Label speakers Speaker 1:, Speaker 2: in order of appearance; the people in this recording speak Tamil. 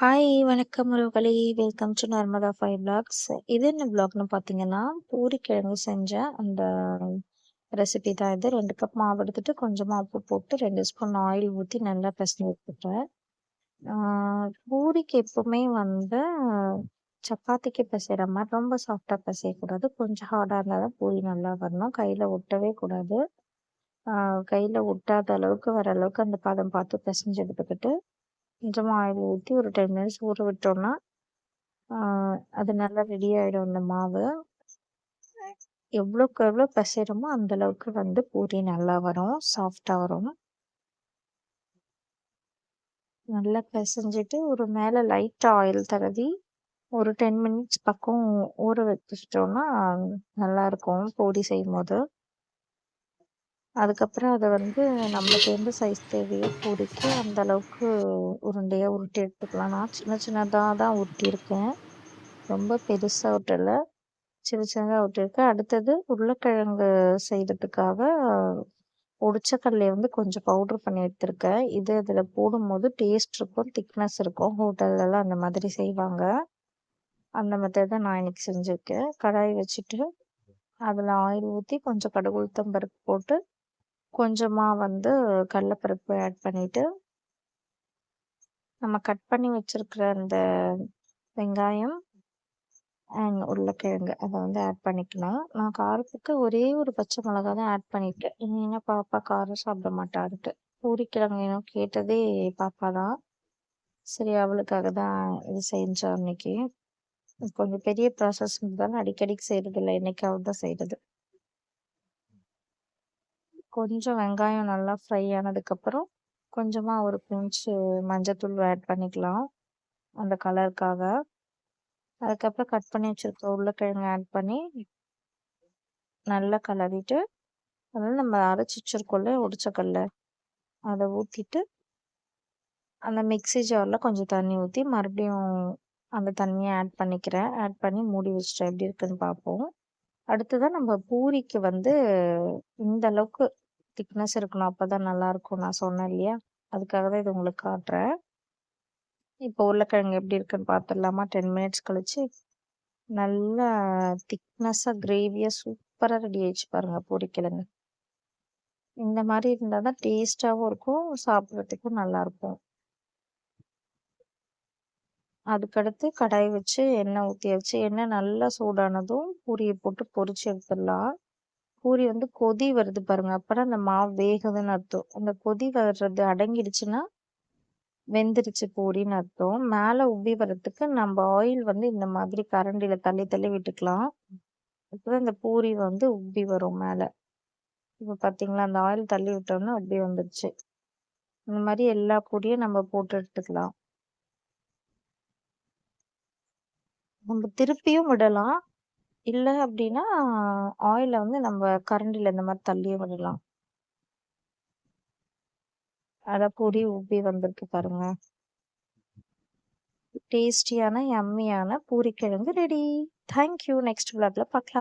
Speaker 1: ஹாய் வணக்கம் உறவுகளே. Welcome to Narmada five vlogs இது என்ன பிளாக்னு பார்த்தீங்கன்னா பூரிக்கிழங்கு செஞ்ச அந்த ரெசிபி தான் இது. ரெண்டு கப் மாவு எடுத்துட்டு கொஞ்சமாக உப்பு போட்டு ரெண்டு ஸ்பூன் ஆயில் ஊற்றி நல்லா பிசைஞ்சு எடுத்துட்டேன். பூரிக்கு எப்பவுமே வந்து சப்பாத்திக்கு பிசைகிற மாதிரி ரொம்ப சாஃப்டாக பிசையக்கூடாது. கொஞ்சம் ஹார்டாக இருந்தால் தான் பூரி நல்லா வரணும். கையில் ஒட்டவே கூடாது. கையில் ஒட்டாத அளவுக்கு வர அளவுக்கு அந்த பதம் பார்த்து பிசைஞ்சு எடுத்துக்கிட்டு கொஞ்சமாக ஆயில் ஊற்றி ஒரு டென் மினிட்ஸ் ஊற விட்டோம்னா அது நல்லா ரெடி ஆகிடும் அந்த மாவு. எவ்வளோக்கு எவ்வளோ பிசைகிறோமோ அந்தளவுக்கு வந்து பூரி நல்லா வரும் சாஃப்டாக வரும். நல்லா பிசைஞ்சிட்டு ஒரு மேலே லைட்டாக ஆயில் தடவி ஒரு டென் மினிட்ஸ் பக்கம் ஊற வச்சுட்டோம்னா நல்லாயிருக்கும் பூரி செய்யும் போது அதுக்கப்புறம் அதை வந்து நம்மளுக்கு எந்த சைஸ் தேவையோ பூரிக்கு அந்த அளவுக்கு உருண்டையாக உருட்டி எடுத்துக்கலாம். நான் சின்ன சின்னதாக தான் உருட்டியிருக்கேன். ரொம்ப பெருசாக விட்டல சின்ன சின்னதாக விட்டுருக்கேன் அடுத்தது உருளைக்கிழங்கு செய்கிறதுக்காக உடிச்ச கடலையை வந்து கொஞ்சம் பவுட்ரு பண்ணி எடுத்திருக்கேன். இது அதில் போடும்போது டேஸ்ட் இருக்கும் திக்னஸ் இருக்கும். ஹோட்டல்லலாம் அந்த மாதிரி செய்வாங்க. அந்த மெத்தட் தான் நான் இன்றைக்கி செஞ்சுருக்கேன். கடாய் வச்சுட்டு அதில் ஆயில் ஊற்றி கொஞ்சம் கடுகு உளுத்தம் பருப்பு போட்டு கொஞ்சமாக வந்து கடலப்பருப்பு ஆட் பண்ணிவிட்டு நம்ம கட் பண்ணி வச்சுருக்கிற அந்த வெங்காயம் அண்ட் உருளைக்கிழங்கு அதை வந்து ஆட் பண்ணிக்கலாம். நான் காரத்துக்கு ஒரே ஒரு பச்சை மிளகா தான் ஆட் பண்ணியிருக்கேன். இன்னும் பாப்பா காரம் சாப்பிட மாட்டான்ட்டு பூரிக்கிழங்கு இன்னும் கேட்டதே பாப்பா தான். சரி அவளுக்காக தான் இது செஞ்சோம் அன்னைக்கு கொஞ்சம் பெரிய ப்ராசஸ் இருந்தாலும் அடிக்கடிக்கு செய்கிறது இல்லை என்னைக்காவது தான் செய்கிறது கொஞ்சம் வெங்காயம் நல்லா ஃப்ரை ஆனதுக்கப்புறம் கொஞ்சமாக ஒரு பிஞ்சு மஞ்சத்தூள் ஆட் பண்ணிக்கலாம். அந்த கலருக்காக அதுக்கப்புறம் கட் பண்ணி வச்சுருக்க உருளைக்கிழங்கு ஆட் பண்ணி நல்லா கலரிட்டு அதில் நம்ம அரைச்சி வச்சுருக்கோம்ல உடிச்சக்கல்ல. அதை ஊற்றிட்டு அந்த மிக்சி ஜாரில் கொஞ்சம் தண்ணி ஊற்றி மறுபடியும் அந்த தண்ணியை ஆட் பண்ணிக்கிறேன். ஆட் பண்ணி மூடி வச்சுட்டேன். எப்படி இருக்குன்னு பார்ப்போம். அடுத்ததான் நம்ம பூரிக்கு வந்து இந்த அளவுக்கு திக்னஸ் இருக்கணும். அப்போ தான் நல்லாயிருக்கும் நான் சொன்னேன் இல்லையா? அதுக்காக தான் இது உங்களுக்கு காட்டுறேன். இப்போ உருளைக்கிழங்கு எப்படி இருக்குன்னு பார்த்துடலாமா டென் மினிட்ஸ் கழிச்சு. நல்லா திக்னஸாக கிரேவியாக சூப்பராக ரெடி ஆயிடுச்சு பாருங்கள் பூரிக்கிழங்கு இந்த மாதிரி இருந்தால் தான் டேஸ்ட்டாகவும் இருக்கும் சாப்பிட்றதுக்கும் நல்லாயிருக்கும் அதுக்கடுத்து கடாய் வச்சு எண்ணெய் ஊற்றி வச்சு எண்ணெய் நல்லா சூடானதும் பூரியை போட்டு பொறிச்சு எடுத்துடலாம். பூரி வந்து கொதி வருது பாருங்க. அப்பதான் அந்த மாவு வேகுதுன்னு அர்த்தம். அந்த கொதி வர்றது அடங்கிடுச்சுன்னா வெந்துருச்சு பூரின்னு அர்த்தம். மேலே உப்பி வர்றதுக்கு நம்ம ஆயில் வந்து இந்த மாதிரி கரண்டியில தள்ளி தள்ளி விட்டுக்கலாம். அப்பதான் இந்த பூரி வந்து உப்பி வரும் மேலே. இப்போ பார்த்தீங்களா அந்த ஆயில் தள்ளி விட்டோம்னா உப்பி வந்துருச்சு. இந்த மாதிரி எல்லா பூரியும் நம்ம போட்டு எடுத்துக்கலாம். நம்ம திருப்பியும் விடலாம். இல்ல அப்படின்னா, ஆயில வந்து நம்ம கரண்டில இந்த மாதிரி தள்ளியே விடலாம். அட பொடி உப்பி வந்திருக்கு பாருங்க. டேஸ்டியான, யம்மியான பூரிக்கிழங்கு ரெடி. Thank you. நெக்ஸ்ட் விளாக்ல பார்க்கலாம்.